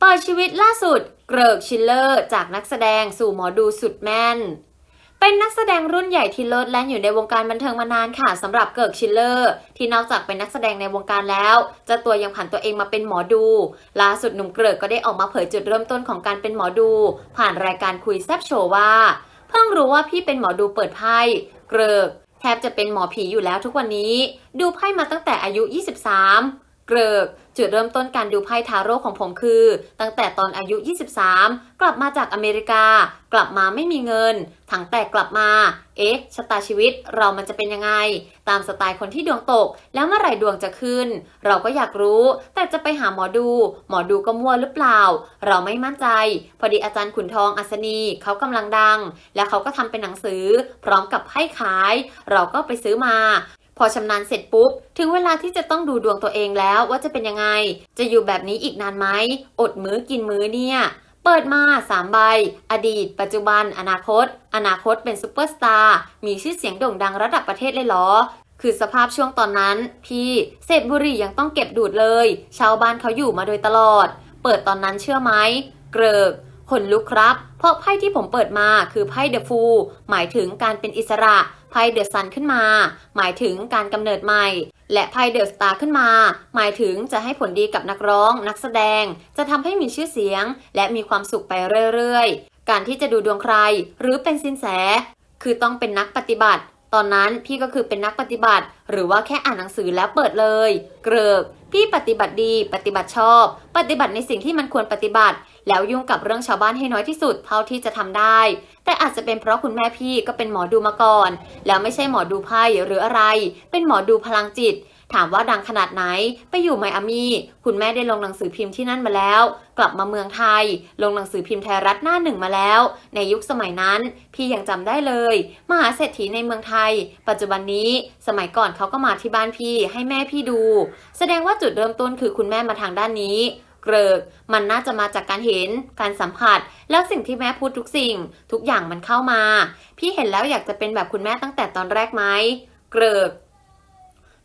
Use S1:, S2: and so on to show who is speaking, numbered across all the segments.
S1: เปิดชีวิตล่าสุด เกริกชิลเลอร์จากนักแสดงสู่หมอดูสุดแม่น เป็นนักแสดงรุ่นใหญ่ที่โลดแลนอยู่ในวงการบันเทิงมานานค่ะสำหรับเกิร์กชิลเลอร์ ที่นอกจากเป็นนักแสดงในวงการแล้วจ้าตัวยังผันตัวเองมาเป็นหมอดูล่าสุดหนุ่มเกริกก็ได้ออกมาเผยจุดเริ่มต้นของการเป็นหมอดู ผ่านรายการคุยแซบโชว์ว่า เพิ่งรู้ว่าพี่เป็นหมอดูเปิดไพ่เกริกแทบจะเป็นหมอผีอยู่แล้วทุกวันนี้ ดูไพ่มาตั้งแต่อายุ 23 เกริกจุดเริ่มต้นการดูไพ่ทาโร่ของผมคือ ตั้งแต่ตอนอายุ 23 กลับมาจากอเมริกา กลับมาไม่มีเงิน ถังแตกกลับมา เอ๊ะชะตาชีวิตเรามันจะเป็นยังไง ตามสไตล์คนที่ดวงตก แล้วเมื่อไหร่ดวงจะขึ้น เราก็อยากรู้ แต่จะไปหาหมอดู หมอดูก็มั่วหรือเปล่า เราไม่มั่นใจ พอดีอาจารย์ขุนทองอัศนีเขากำลังดัง แล้วเขาก็ทำเป็นหนังสือ พร้อมกับให้ขาย เราก็ไปซื้อมา พอชำนาญเสร็จปุ๊บ ถึงเวลาที่จะต้องดูดวงตัวเองแล้วว่าจะเป็นยังไง จะอยู่แบบนี้อีกนานไหม อดมื้อกินมื้อเนี่ย เปิดมา 3 ใบ อดีต ปัจจุบัน อนาคต อนาคตเป็นซูเปอร์สตาร์ มีชื่อเสียงโด่งดังระดับประเทศเลยเหรอคือสภาพช่วงตอนนั้นพี่เสพบุหรี่ยังต้องเก็บดูดเลย ชาวบ้านเขาอยู่มาโดยตลอด เปิดตอนนั้นเชื่อไหม เกริกขนลุกครับ เพราะไพ่ที่ผมเปิดมาคือไพ่เดอะฟู หมายถึงการเป็นอิสระ ไพ่เดอะซันขึ้นมา หมายถึงการกำเนิดใหม่ และไพ่เดอะสตาร์ขึ้นมา หมายถึงจะให้ผลดีกับนักร้อง นักแสดง จะทำให้มีชื่อเสียง และมีความสุขไปเรื่อยๆ การที่จะดูดวงใคร หรือเป็นสินแส คือต้องเป็นนักปฏิบัติ ตอนนั้นพี่ก็คือเป็นนักปฏิบัติ หรือว่าแค่อ่านหนังสือแล้วเปิดเลย เกริก พี่ปฏิบัติดีปฏิบัติชอบ ปฏิบัติในสิ่งที่มันควรปฏิบัติ แล้วยุ่งกับเรื่องชาวบ้านให้น้อยที่สุดเท่าที่จะทำได้ แต่อาจจะเป็นเพราะคุณแม่พี่ก็เป็นหมอดูมาก่อน แล้วไม่ใช่หมอดูไพ่หรืออะไร เป็นหมอดูพลังจิต ถามว่าดังขนาดไหนไปอยู่ไมอามีคุณแม่ได้ลงหนังสือพิมพ์ที่นั่นมาแล้ว กลับมาเมืองไทย ลงหนังสือพิมพ์ไทยรัฐหน้าหนึ่งมาแล้ว ในยุคสมัยนั้น พี่ยังจำได้เลย มหาเศรษฐีในเมืองไทย ปัจจุบันนี้สมัยก่อนเขาก็มาที่บ้านพี่ให้แม่พี่ดู แสดงว่าจุดเริ่มต้นคือคุณแม่มาทางด้านนี้เกริกมันน่าจะมาจากการเห็น การสัมผัส แล้วสิ่งที่แม่พูดทุกสิ่ง ทุกอย่างมันเข้ามา พี่เห็นแล้วอยากจะเป็นแบบคุณแม่ตั้งแต่ตอนแรกไหม เกริก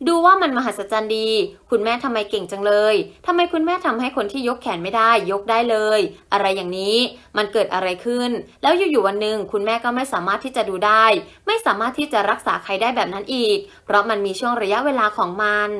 S1: ดูว่ามันมหัศจรรย์ดี คุณแม่ทำไมเก่งจังเลย ทำไมคุณแม่ทำให้คนที่ยกแขนไม่ได้ยกได้เลย อะไรอย่างนี้ มันเกิดอะไรขึ้น แล้วอยู่ๆวันหนึ่งคุณแม่ก็ไม่สามารถที่จะดูได้ ไม่สามารถที่จะรักษาใครได้แบบนั้นอีก เพราะมันมีช่วงระยะเวลาของมัน